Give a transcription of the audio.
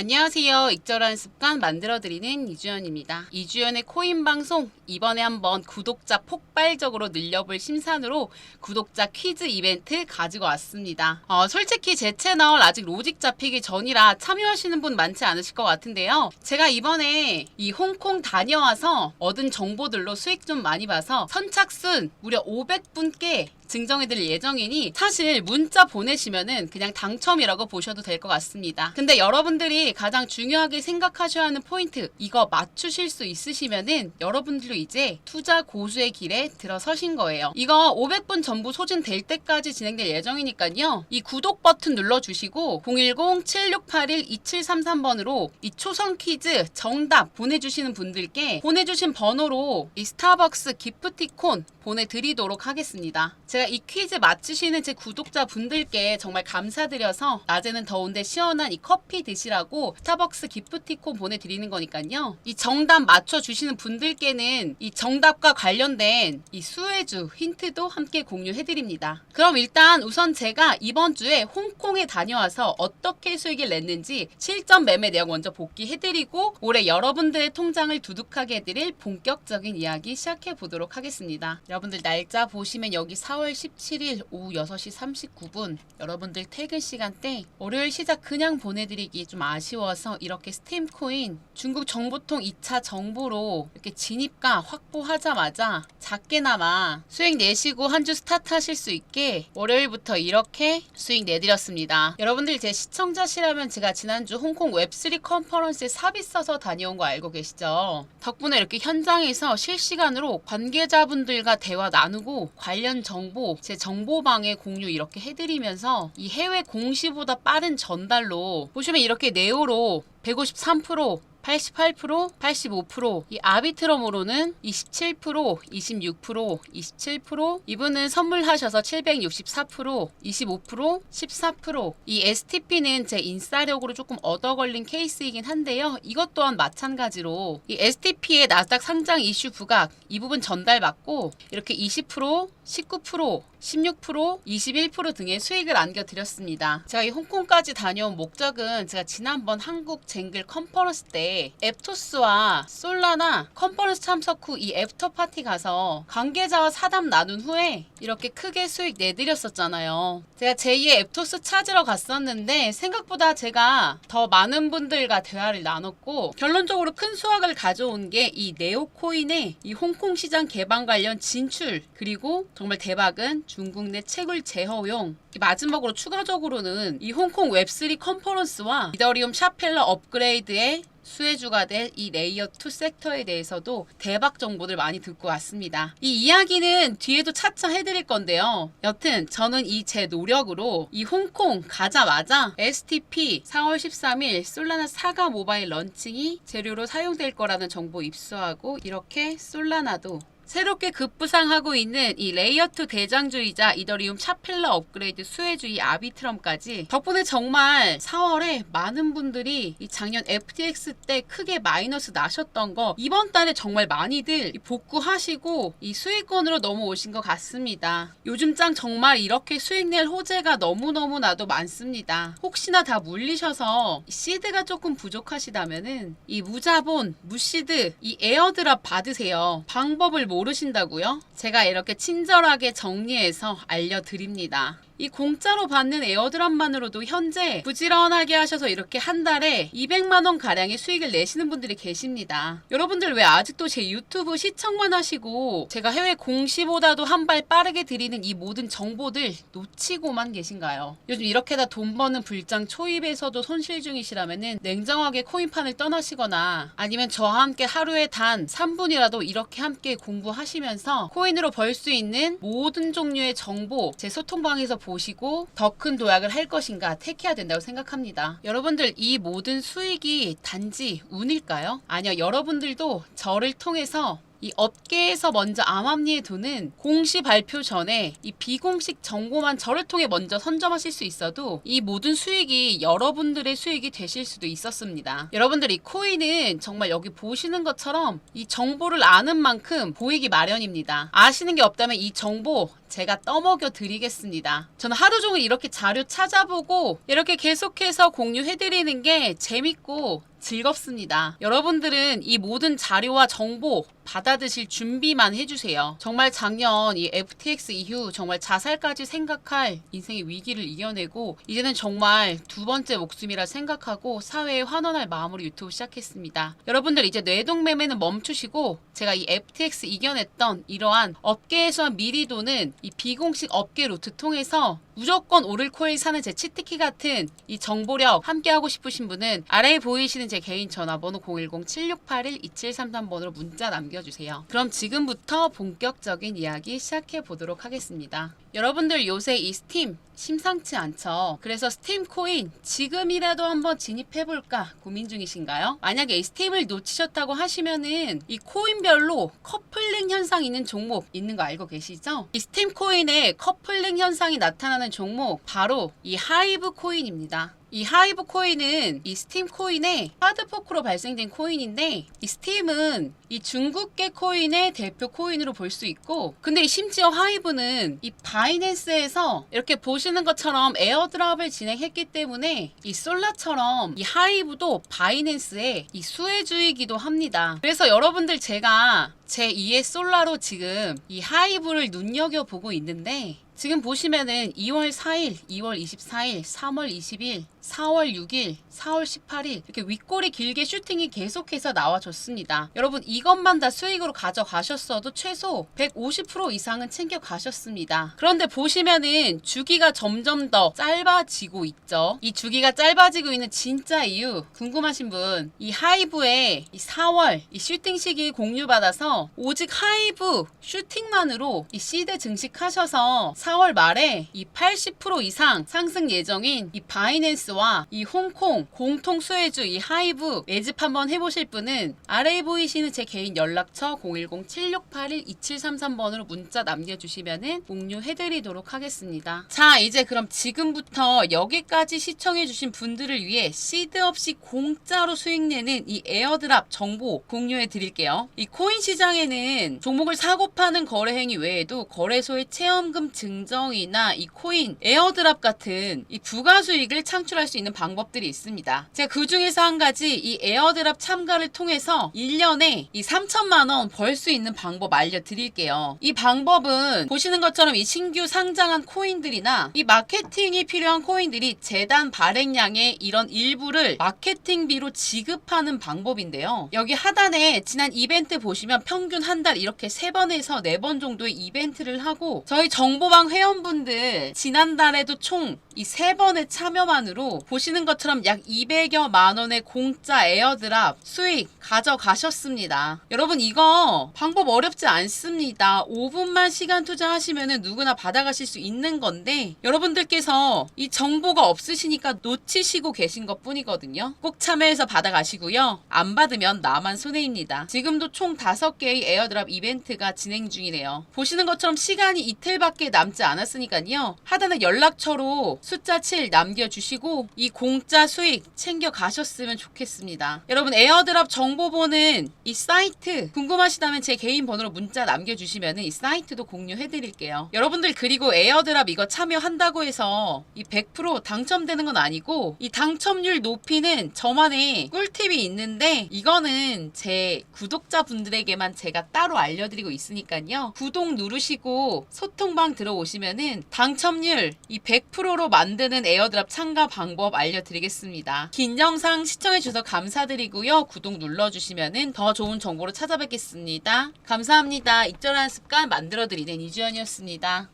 안녕하세요. 익절한 습관 만들어드리는 이주연입니다. 이주연의 코인 방송 이번에 한번 구독자 폭발적으로 늘려볼 심산으로 구독자 퀴즈 이벤트 가지고 왔습니다. 어, 솔직히 제 채널 아직 로직 잡히기 전이라 참여하시는 분 많지 않으실 것 같은데요. 제가 이번에 이 홍콩 다녀와서 얻은 정보들로 수익 좀 많이 봐서 선착순 무려 500분께 증정해드릴 예정이니 사실 문자 보내시면은 그냥 당첨이라고 보셔도 될 것 같습니다. 근데 여러분들이 가장 중요하게 생각하셔야 하는 포인트 이거 맞추실 수 있으시면은 여러분들도 이제 투자 고수의 길에 들어서신 거예요. 이거 500분 전부 소진될 때까지 진행될 예정이니까요. 이 구독 버튼 눌러주시고 010-7681-2733번으로 이 초성 퀴즈 정답 보내주시는 분들께 보내주신 번호로 이 스타벅스 기프티콘 보내드리도록 하겠습니다. 제가 이 퀴즈 맞추시는 제 구독자 분들께 정말 감사드려서 낮에는 더운데 시원한 이 커피 드시라고 스타벅스 기프티콘 보내드리는 거니까요. 이 정답 맞춰주시는 분들께는 이 정답과 관련된 이 수혜주 힌트도 함께 공유해드립니다. 그럼 일단 우선 제가 이번 주에 홍콩에 다녀와서 어떻게 수익을 냈는지 실전 매매 내용 먼저 복귀해드리고 올해 여러분들의 통장을 두둑하게 해드릴 본격적인 이야기 시작해 보도록 하겠습니다. 여러분들 날짜 보시면 여기 4월 17일 오후 6시 39분 여러분들 퇴근 시간대 월요일 시작 그냥 보내드리기 좀 아쉬워서 이렇게 스팀코인 중국 정보통 2차 정보로 이렇게 진입가 확보하자마자 작게나마 수익 내시고 한 주 스타트 하실 수 있게 월요일부터 이렇게 수익 내드렸습니다. 여러분들 제 시청자시라면 제가 지난주 홍콩 웹3 컨퍼런스에 삽입 써서 다녀온 거 알고 계시죠? 덕분에 이렇게 현장에서 실시간으로 관계자분들과 대화 나누고 관련 정보 제 정보방에 공유 이렇게 해드리면서 이 해외 공시보다 빠른 전달로 보시면 이렇게 네오로 153% 88%, 85%, 이 아비트럼으로는 27%, 26%, 27%, 이분은 선물하셔서 764%, 25%, 14%. 이 STP는 제 인싸력으로 조금 얻어 걸린 케이스이긴 한데요. 이것 또한 마찬가지로 이 STP의 나스닥 상장 이슈 부각 이 부분 전달받고 이렇게 20%, 19%, 16%, 21% 등의 수익을 안겨드렸습니다. 제가 이 홍콩까지 다녀온 목적은 제가 지난번 한국 쟁글 컨퍼런스 때 앱토스와 솔라나 컨퍼런스 참석 후 이 애프터 파티 가서 관계자와 사담 나눈 후에 이렇게 크게 수익 내드렸었잖아요. 제가 제2의 앱토스 찾으러 갔었는데 생각보다 제가 더 많은 분들과 대화를 나눴고 결론적으로 큰 수확을 가져온 게 이 네오코인의 이 홍콩 시장 개방 관련 진출 그리고 정말 대박은 중국 내 채굴 제허용 이 마지막으로 추가적으로는 이 홍콩 웹3 컨퍼런스와 이더리움 샤펠러 업그레이드의 수혜주가 될이 레이어 2 섹터에 대해서도 대박 정보들 많이 듣고 왔습니다. 이 이야기는 뒤에도 차차 해드릴 건데요. 여튼 저는 이 제 노력으로 이 홍콩 가자마자 STP 4월 13일 솔라나 사가 모바일 런칭이 재료로 사용될 거라는 정보 입수하고 이렇게 솔라나도 새롭게 급부상하고 있는 이 레이어2 대장주의자 이더리움 차펠러 업그레이드 수혜주의 아비트럼까지 덕분에 정말 4월에 많은 분들이 이 작년 FTX 때 크게 마이너스 나셨던 거 이번 달에 정말 많이들 이 복구하시고 이 수익권으로 넘어오신 것 같습니다. 요즘 장 정말 이렇게 수익 낼 호재가 너무너무 나도 많습니다. 혹시나 다 물리셔서 이 시드가 조금 부족하시다면은 이 무자본, 무시드, 이 에어드랍 받으세요. 방법을 모 르신다고요? 제가 이렇게 친절하게 정리해서 알려드립니다. 이 공짜로 받는 에어드랍만으로도 현재 부지런하게 하셔서 이렇게 한 달에 200만 원 가량의 수익을 내시는 분들이 계십니다. 여러분들 왜 아직도 제 유튜브 시청만 하시고 제가 해외 공시보다도 한 발 빠르게 드리는 이 모든 정보들 놓치고만 계신가요? 요즘 이렇게 다 돈 버는 불장 초입에서도 손실 중이시라면은 냉정하게 코인판을 떠나시거나 아니면 저와 함께 하루에 단 3분이라도 이렇게 함께 공부하시면서 코인으로 벌 수 있는 모든 종류의 정보 제 소통방에서 보시고 더 큰 도약을 할 것인가 택해야 된다고 생각합니다. 여러분들 이 모든 수익이 단지 운일까요? 아니요. 여러분들도 저를 통해서 이 업계에서 먼저 암암리에 두는 공시 발표 전에 이 비공식 정보만 저를 통해 먼저 선점하실 수 있어도 이 모든 수익이 여러분들의 수익이 되실 수도 있었습니다. 여러분들 이 코인은 정말 여기 보시는 것처럼 이 정보를 아는 만큼 보이기 마련입니다. 아시는 게 없다면 이 정보 제가 떠먹여 드리겠습니다. 저는 하루 종일 이렇게 자료 찾아보고 이렇게 계속해서 공유해드리는 게 재밌고 즐겁습니다. 여러분들은 이 모든 자료와 정보 받아드실 준비만 해주세요. 정말 작년 이 FTX 이후 정말 자살까지 생각할 인생의 위기를 이겨내고 이제는 정말 두 번째 목숨이라 생각하고 사회에 환원할 마음으로 유튜브 시작했습니다. 여러분들 이제 뇌동매매는 멈추시고 제가 이 FTX 이겨냈던 이러한 업계에서 미리 도는 이 비공식 업계 루트 통해서 무조건 오를 코일 사는 제 치트키 같은 이 정보력 함께하고 싶으신 분은 아래에 보이시는 제 개인 전화번호 010-7681-2733번으로 문자 남겨주세요. 그럼 지금부터 본격적인 이야기 시작해 보도록 하겠습니다. 여러분들 요새 이 스팀 심상치 않죠. 그래서 스팀 코인 지금이라도 한번 진입해볼까 고민 중이신가요? 만약에 이 스팀을 놓치셨다고 하시면은 이 코인별로 커플링 현상 있는 종목 있는 거 알고 계시죠? 이 스팀 코인에 커플링 현상이 나타나는 종목 바로 이 하이브 코인입니다. 이 하이브 코인은 이 스팀 코인의 하드포크로 발생된 코인인데 이 스팀은 이 중국계 코인의 대표 코인으로 볼 수 있고 근데 이 심지어 하이브는 이 바이낸스에서 이렇게 보시는 것처럼 에어드랍을 진행했기 때문에 이 솔라처럼 이 하이브도 바이낸스의 이 수혜주이기도 합니다. 그래서 여러분들 제가 제 2의 솔라로 지금 이 하이브를 눈여겨보고 있는데 지금 보시면은 2월 4일, 2월 24일, 3월 20일, 4월 6일, 4월 18일 이렇게 윗꼬리 길게 슈팅이 계속해서 나와줬습니다. 여러분 이것만 다 수익으로 가져가셨어도 최소 150% 이상은 챙겨 가셨습니다. 그런데 보시면은 주기가 점점 더 짧아지고 있죠. 이 주기가 짧아지고 있는 진짜 이유 궁금하신 분 이 하이브의 이 4월 이 슈팅 시기 공유받아서 오직 하이브 슈팅만으로 이 시드 증식하셔서 4월 말에 이 80% 이상 상승 예정인 이 바이낸스 와 이 홍콩 공통 수혜주 이 하이브 매집 한번 해보실 분은 아래에 보이시는 제 개인 연락처 010-7681-2733번으로 문자 남겨주시면은 공유해드리도록 하겠습니다. 자 이제 그럼 지금부터 여기까지 시청해주신 분들을 위해 시드 없이 공짜로 수익 내는 이 에어드랍 정보 공유해 드릴게요. 이 코인 시장에는 종목을 사고 파는 거래 행위 외에도 거래소의 체험금 증정이나 이 코인 에어드랍 같은 이 부가 수익을 창출 할 수 있는 방법들이 있습니다. 제가 그 중에서 한 가지 이 에어드랍 참가를 통해서 1년에 이 3천만 원 벌 수 있는 방법 알려드릴게요. 이 방법은 보시는 것처럼 이 신규 상장한 코인들이나 이 마케팅이 필요한 코인들이 재단 발행량의 이런 일부를 마케팅비로 지급하는 방법인데요. 여기 하단에 지난 이벤트 보시면 평균 한 달 이렇게 세 번에서 네번 정도의 이벤트를 하고 저희 정보방 회원분들 지난달에도 총 이 세 번의 참여만으로 보시는 것처럼 약 200여 만 원의 공짜 에어드랍 수익 가져가셨습니다. 여러분 이거 방법 어렵지 않습니다. 5분만 시간 투자하시면 누구나 받아가실 수 있는 건데 여러분들께서 이 정보가 없으시니까 놓치시고 계신 것 뿐이거든요. 꼭 참여해서 받아가시고요. 안 받으면 나만 손해입니다. 지금도 총 5개의 에어드랍 이벤트가 진행 중이네요. 보시는 것처럼 시간이 이틀밖에 남지 않았으니까요. 하단에 연락처로 숫자 7 남겨주시고 이 공짜 수익 챙겨 가셨으면 좋겠습니다. 여러분 에어드랍 정보 보는 이 사이트 궁금하시다면 제 개인 번호로 문자 남겨주시면 이 사이트도 공유해드릴게요. 여러분들 그리고 에어드랍 이거 참여한다고 해서 이 100% 당첨되는 건 아니고 이 당첨률 높이는 저만의 꿀팁이 있는데 이거는 제 구독자분들에게만 제가 따로 알려드리고 있으니까요. 구독 누르시고 소통방 들어오시면은 당첨률 이 100%로 만드는 에어드랍 참가 방법 알려드리겠습니다. 긴 영상 시청해주셔서 감사드리고요. 구독 눌러주시면은 더 좋은 정보로 찾아뵙겠습니다. 감사합니다. 익절한 습관 만들어드리는 이주연이었습니다.